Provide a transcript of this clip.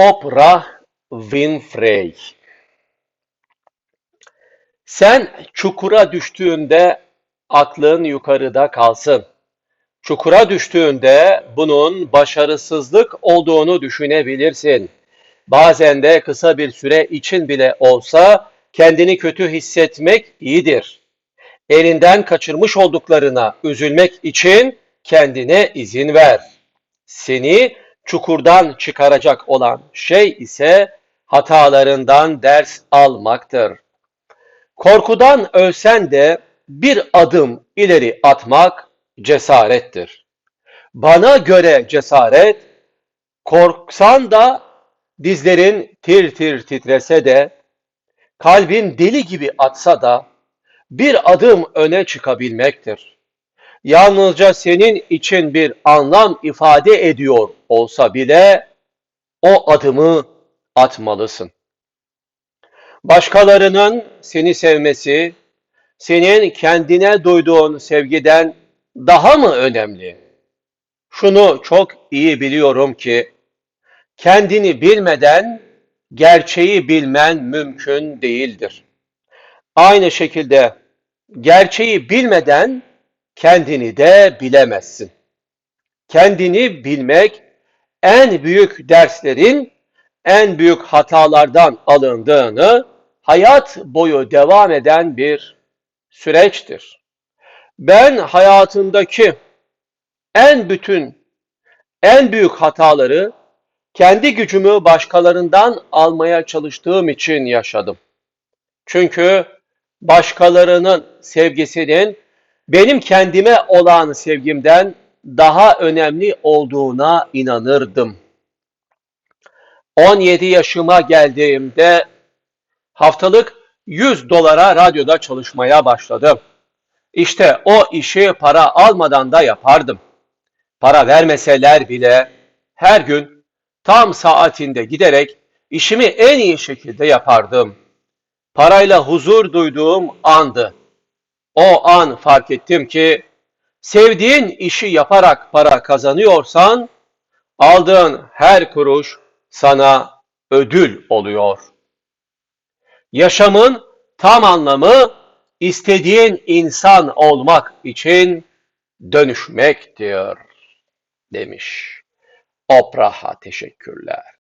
Oprah Winfrey Sen çukura düştüğünde aklın yukarıda kalsın. Çukura düştüğünde bunun başarısızlık olduğunu düşünebilirsin. Bazen de kısa bir süre için bile olsa kendini kötü hissetmek iyidir. Elinden kaçırmış olduklarına üzülmek için kendine izin ver. Seni çukurdan çıkaracak olan şey ise hatalarından ders almaktır. Korkudan ölsen de bir adım ileri atmak cesarettir. Bana göre cesaret, korksan da dizlerin tir tir titrese de, kalbin deli gibi atsa da bir adım öne çıkabilmektir. Yalnızca senin için bir anlam ifade ediyor olsa bile o adımı atmalısın. Başkalarının seni sevmesi, senin kendine duyduğun sevgiden daha mı önemli? Şunu çok iyi biliyorum ki, kendini bilmeden gerçeği bilmen mümkün değildir. Aynı şekilde gerçeği bilmeden kendini de bilemezsin. Kendini bilmek en büyük derslerin en büyük hatalardan alındığını hayat boyu devam eden bir süreçtir. Ben hayatımdaki en bütün, en büyük hataları kendi gücümü başkalarından almaya çalıştığım için yaşadım. Çünkü başkalarının sevgisinin benim kendime olan sevgimden daha önemli olduğuna inanırdım. 17 yaşıma geldiğimde haftalık 100 dolara radyoda çalışmaya başladım. İşte o işi para almadan da yapardım. Para vermeseler bile her gün tam saatinde giderek işimi en iyi şekilde yapardım. Parayla huzur duyduğum andı. O an fark ettim ki sevdiğin işi yaparak para kazanıyorsan aldığın her kuruş sana ödül oluyor. Yaşamın tam anlamı istediğin insan olmak için dönüşmektir demiş. Oprah'a teşekkürler.